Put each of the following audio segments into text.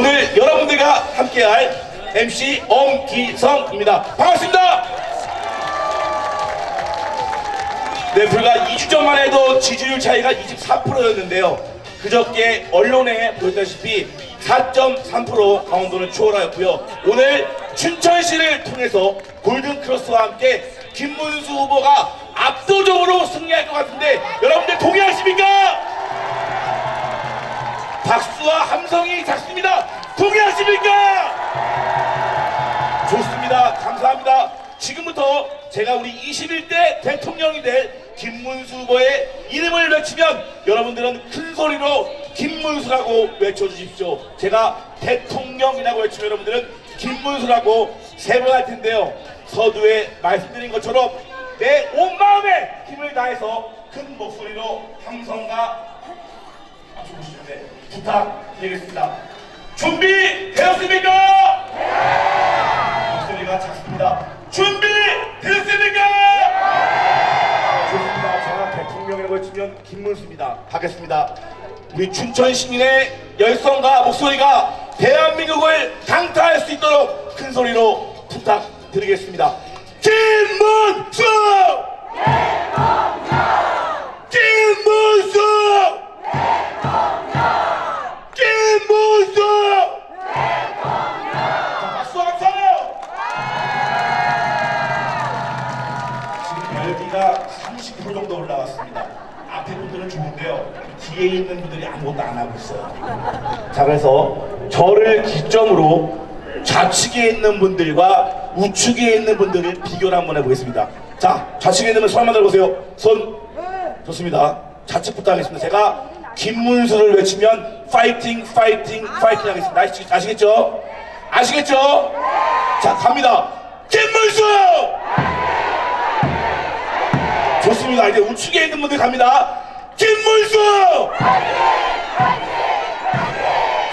오늘 여러분들과 함께할 MC 엄기성입니다. 반갑습니다. 네, 불과 2주 전만 해도 지지율 차이가 24%였는데요. 그저께 언론에 보였다시피 4.3% 강원도는 추월하였고요. 오늘 춘천시를 통해서 골든크로스와 함께 김문수 후보가 압도적으로 승리할 것 같은데 함성이 작습니다. 동의하십니까? 좋습니다. 감사합니다. 지금부터 제가 우리 21대 대통령이 될 김문수 후보의 이름을 외치면 여러분들은 큰 소리로 김문수라고 외쳐주십시오. 제가 대통령이라고 외치면 여러분들은 김문수라고 세 번 할 텐데요. 서두에 말씀드린 것처럼 내 온 마음에 힘을 다해서 큰 목소리로 함성과 부탁드리겠습니다. 준비되었습니까? 목소리가 작습니다. 준비됐습니까? 좋습니다. 제가 대통령이라고 외치면 김문수입니다. 하겠습니다. 우리 춘천 시민의 열성과 목소리가 대한민국을 강타할 수 있도록 큰 소리로 부탁드리겠습니다. 김문수! 김문수! 김문수! 올라왔습니다. 앞에 분들은 좋은데요. 뒤에 있는 분들이 아무것도 안 하고 있어요. 자, 그래서 저를 기점으로 좌측에 있는 분들과 우측에 있는 분들을 비교를 한번 해보겠습니다. 자, 좌측에 있는 분 손 한번 들어보세요. 손. 좋습니다. 좌측부터 하겠습니다. 제가 김문수를 외치면 파이팅, 파이팅, 파이팅 하겠습니다. 아시, 아시겠죠? 아시겠죠? 자, 갑니다. 김문수! 좋습니다. 이제 우측에 있는 분들 갑니다. 김문수!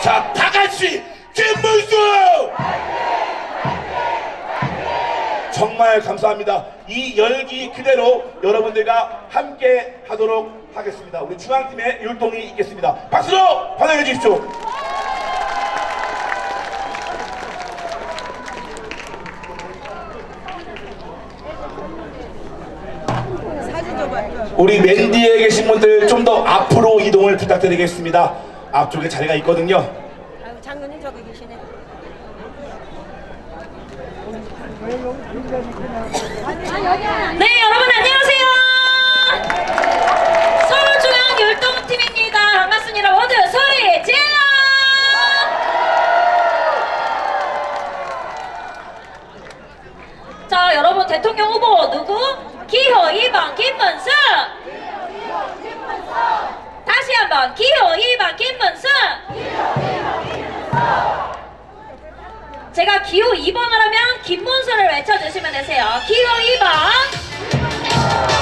자, 다 같이 김문수! 정말 감사합니다. 이 열기 그대로 여러분들과 함께 하도록 하겠습니다. 우리 중앙팀의 율동이 있겠습니다. 박수로 환영해 주십시오. 우리 맨 뒤에 계신 분들 좀 더 앞으로 이동을 부탁드리겠습니다. 앞쪽에 자리가 있거든요. 아유, 장로님 저기 계시네. 네, 여러분 안녕하세요. 서울중앙 율동팀입니다. 반갑습니다. 모두 소리 질러! 자, 여러분 대통령 후보 누구? 기호 2번 김문수. 다시 한번 기호 2번 김문수. 제가 기호 2번을 하면 김문수를 외쳐주시면 되세요. 기호 2번.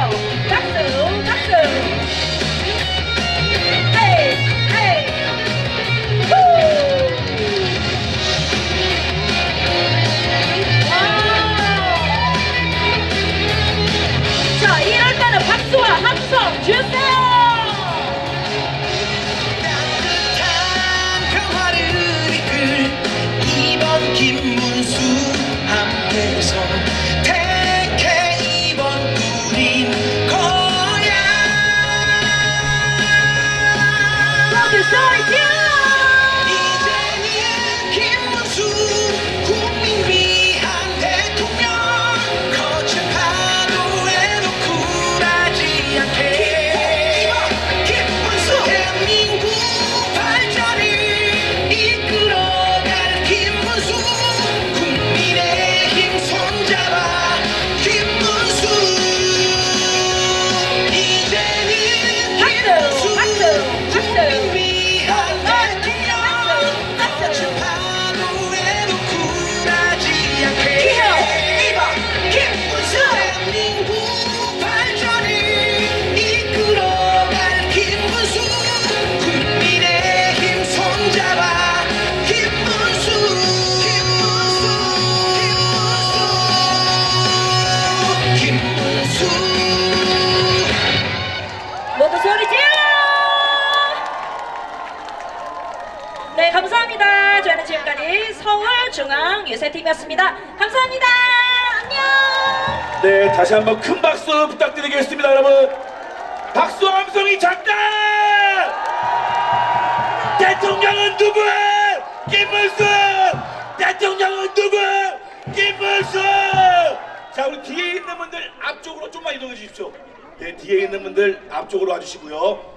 ยวหนังสื่อ 중앙 유세팀이었습니다. 감사합니다. 안녕. 네, 다시 한번 큰 박수 부탁드리겠습니다, 여러분. 박수 함성이 작다! 대통령은 누구? 김문수! 대통령은 누구? 김문수! 자, 우리 뒤에 있는 분들 앞쪽으로 좀만 이동해 주십시오. 네, 뒤에 있는 분들 앞쪽으로 와주시고요.